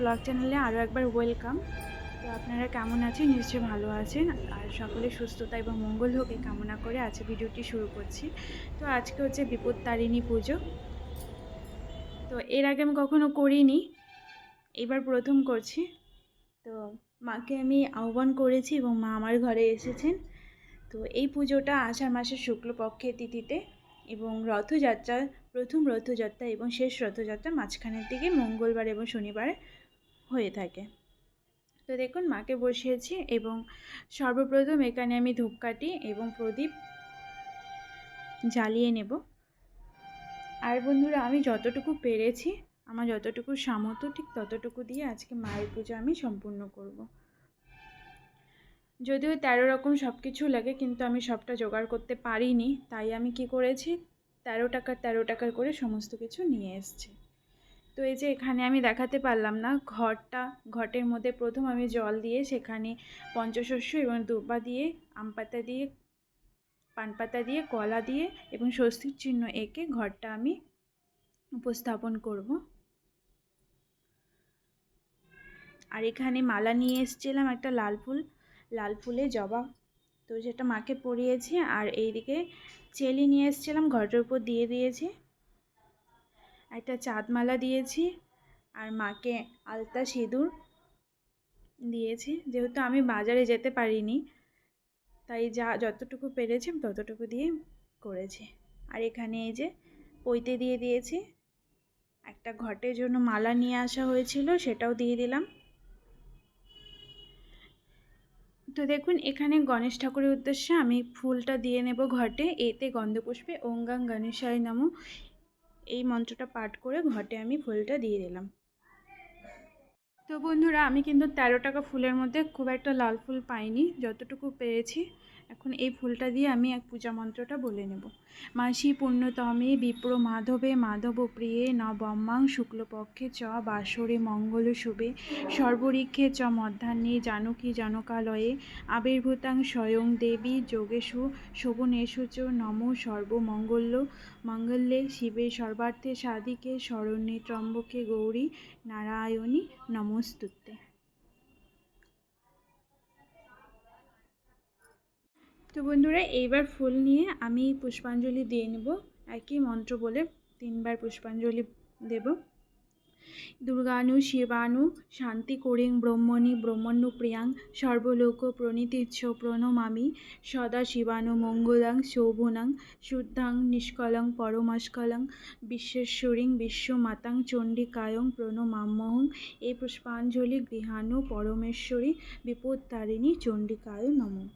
Blog চ্যানেলে আরও একবার ওয়েলকাম। তো আপনারা কেমন আছেন? নিশ্চয়ই ভালো আছেন। আর সকলে সুস্থতা এবং মঙ্গল হোক এই কামনা করে আজকে ভিডিওটি শুরু করছি। তো আজকে হচ্ছে বিপদ তারিণী পুজো। তো এর আগে আমি কখনো করিনি। এবার প্রথম করছি। তো মাকে আমি আহ্বান করেছি এবং মা আমার ঘরে এসেছেন। তো এই পুজোটা আষাঢ় মাসের শুক্লপক্ষের তিথিতে এবং রথযাত্রা প্রথম রথযাত্রা এবং শেষ রথযাত্রা মাঝখানের দিকে মঙ্গলবার এবং শনিবারে হয়ে থাকে। তো দেখুন, মাকে বসিয়েছি এবং সর্বপ্রথম এখানে আমি ধূপকাঠি এবং প্রদীপ জ্বালিয়ে নেব। আর বন্ধুরা, আমি যতটুকু পেরেছি, আমার যতটুকু সামর্থ্য, ঠিক ততটুকু দিয়ে আজকে মায়ের পুজো আমি সম্পূর্ণ করব। যদিও তেরো রকম সব কিছু লাগে, কিন্তু আমি সবটা জোগাড় করতে পারিনি। তাই আমি কি করেছি, তেরো টাকার তেরো টাকার করে সমস্ত কিছু নিয়ে এসেছি। তো এই যে এখানে আমি দেখাতে পারলাম না, ঘরটা, ঘটের মধ্যে প্রথম আমি জল দিয়ে সেখানে পঞ্চশস্য এবং দুব্বা দিয়ে, আম পাতা দিয়ে, পান পাতা দিয়ে, কলা দিয়ে এবং স্বস্তির চিহ্ন এঁকে ঘরটা আমি উপস্থাপন করব। আর এখানে মালা নিয়ে এসেছিলাম একটা লাল ফুল, লাল ফুলে জবা। তো সেটা মাকে পরিয়েছি আর এইদিকে চেলি নিয়ে এসেছিলাম, ঘরটার উপর দিয়ে দিয়েছি। একটা চাঁদমালা দিয়েছি আর মাকে আলতা সিঁদুর দিয়েছি। যেহেতু আমি বাজারে যেতে পারিনি, তাই যা যতটুকু পেরেছি ততটুকু দিয়ে করেছি। আর এখানে এই যে পইতে দিয়ে দিয়েছি, একটা ঘটের জন্য মালা নিয়ে আসা হয়েছিল, সেটাও দিয়ে দিলাম। তো দেখুন, এখানে গণেশ ঠাকুরের উদ্দেশ্যে আমি ফুলটা দিয়ে নেব ঘটে। এতে গন্ধপুষ্পে ওঙ্গাং গণেশায় নামো। এই মন্ত্রটা পাঠ করে ঘটে আমি ফুলটা দিয়ে দিলাম। তো বন্ধুরা, আমি কিন্তু তেরো টাকা ফুলের মধ্যে খুব একটা লাল ফুল পাইনি, যতটুকু পেরেছি এখন এই ফুলটা দিয়ে আমি এক পূজা মন্ত্রটা বলে নেব। মাসি পুণ্যতমে বিপ্র মাধবে মাধব প্রিয়ে নবম্মাং শুক্লপক্ষে চ বাসরে মঙ্গল শুভে। সর্বরিক্ষে চ মধ্যাহ্নে জানকী জনকালয়ে আবির্ভূতাং স্বয়ং দেবী যোগেশু শোভনেশু চ নম সর্বমঙ্গল্য মঙ্গলে শিবে সর্বার্থে সাধিকে শরণ্যে ত্রম্বকে গৌরী নারায়ণী নমস্তুতে। তো বন্ধুরা, এইবার ফুল নিয়ে আমি পুষ্পাঞ্জলি দিয়ে নেব। একই মন্ত্র বলে তিনবার পুষ্পাঞ্জলি দেব। দুর্গানু শিবানু শান্তি করিং ব্রহ্মণী ব্রহ্মণ্য প্রিয়াং সর্বলোক প্রণীতিচ্ছ প্রণমামি সদা শিবানু মঙ্গলাং শোভনাং শুদ্ধাং নিষ্কলং পরমাস্কলং বিশ্বেশ্বরীং বিশ্বমাতাং চণ্ডিকায়ং প্রণমাম্যহং। এই পুষ্পাঞ্জলি গৃহাণু পরমেশ্বরী বিপত্তারিণী চণ্ডিকায় নমঃ।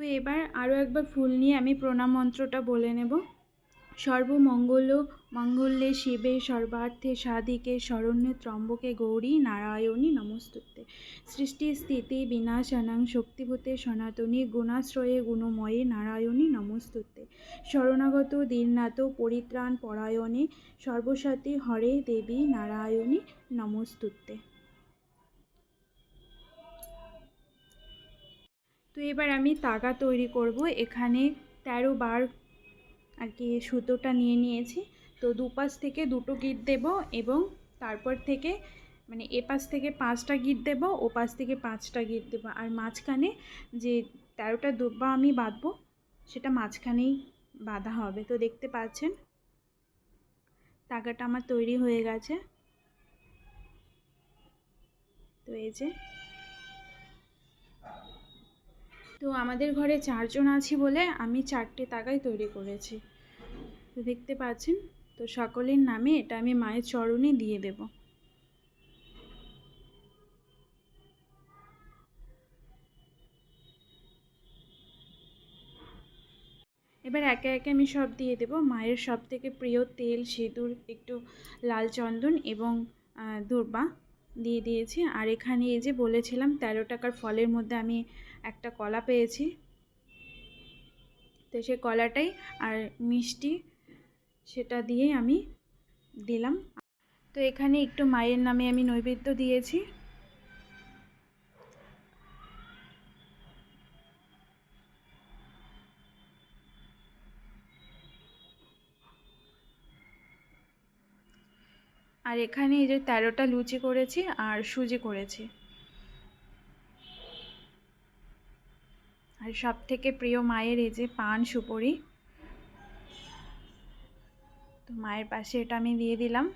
তো এবার আরও একবার ফুল নিয়ে আমি প্রণাম মন্ত্রটা বলে নেব। সর্বমঙ্গল মঙ্গলে শিবে, সর্বার্থে সাধিকে, শরণ্যে ত্রম্বকে গৌরী, নারায়ণী নমস্তুতে। সৃষ্টি স্থিতি বিনাশ বিনাশানাং শক্তিভূতে সনাতনী, গুণাশ্রয়ে গুণময়ে নারায়ণী নমস্তুতে। শরণাগত দীর্নাথ পরিত্রাণ, পরায়ণে সর্বসাতী, হরে দেবী, নারায়ণী নমস্তুতে। তো এবার আমি তাগা তৈরি করব। এখানে তেরো বার আর কি সুতোটা নিয়ে নিয়েছি। তো দুপাশ থেকে দুটো গিট দেব এবং তারপর থেকে মানে এ পাশ থেকে পাঁচটা গিট দেব ও পাশ থেকে পাঁচটা গিট দেবো। আর মাঝখানে যে তেরোটা দুব্বা আমি বাঁধবো, সেটা মাঝখানেই বাঁধা হবে। তো দেখতে পাচ্ছেন, তাগাটা আমার তৈরি হয়ে গেছে। তো এই যে তো আমাদের ঘরে চারজন আছি বলে আমি চারটে তাকাই তৈরি করেছি। তো দেখতে পাচ্ছেন, তো সকলের নামে এটা আমি মায়ের চরণে দিয়ে দেব। এবার একে একে আমি সব দিয়ে দেব। মায়ের সব থেকে প্রিয় তেল, সিঁদুর, একটু লাল চন্দন এবং দুর্বা দিয়ে দিয়েছি। আর এখানে এই যে বলেছিলাম তেরো টাকার ফলের মধ্যে আমি একটা কলা পেয়েছি। তো সেই কলাটাই আর মিষ্টি সেটা দিয়েই আমি দিলাম। তো এখানে একটু মায়ের নামে আমি নৈবেদ্য দিয়েছি। আর এখানে এই যে তেরোটা লুচি করেছি আর সুজি করেছি। আর সব থেকে প্রিয় মায়ের এই যে পান সুপুরি, তো মায়ের পাশে এটা আমি দিয়ে দিলাম।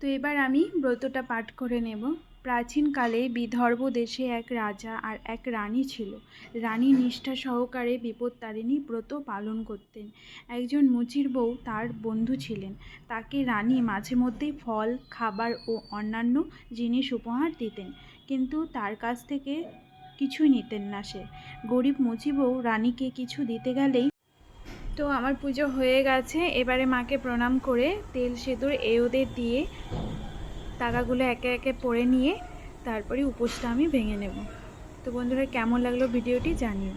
তো এবার আমি ব্রতটা পাঠ করে নেব। প্রাচীনকালে বিদর্ভ দেশে এক রাজা আর এক রানী ছিল। রানী নিষ্ঠা সহকারে বিপত্তারিণী ব্রত পালন করতেন। একজন মুচির বউ তার বন্ধু ছিলেন। তাকে রানী মাঝে মধ্যেই ফল, খাবার ও অন্যান্য জিনিস উপহার দিতেন। কিন্তু তার কাছ থেকে কিছুই নিতেন না সে। গরিব মুচি বউ রানীকে কিছু দিতে গেলেই তো আমার পুজো হয়ে গেছে। এবারে মাকে প্রণাম করে তেল সেতুর এওদের দিয়ে টাকাগুলো একে একে পরে নিয়ে তারপরে উপোসটা আমি ভেঙে নেব। তো বন্ধুরা, কেমন লাগল ভিডিওটি জানিও।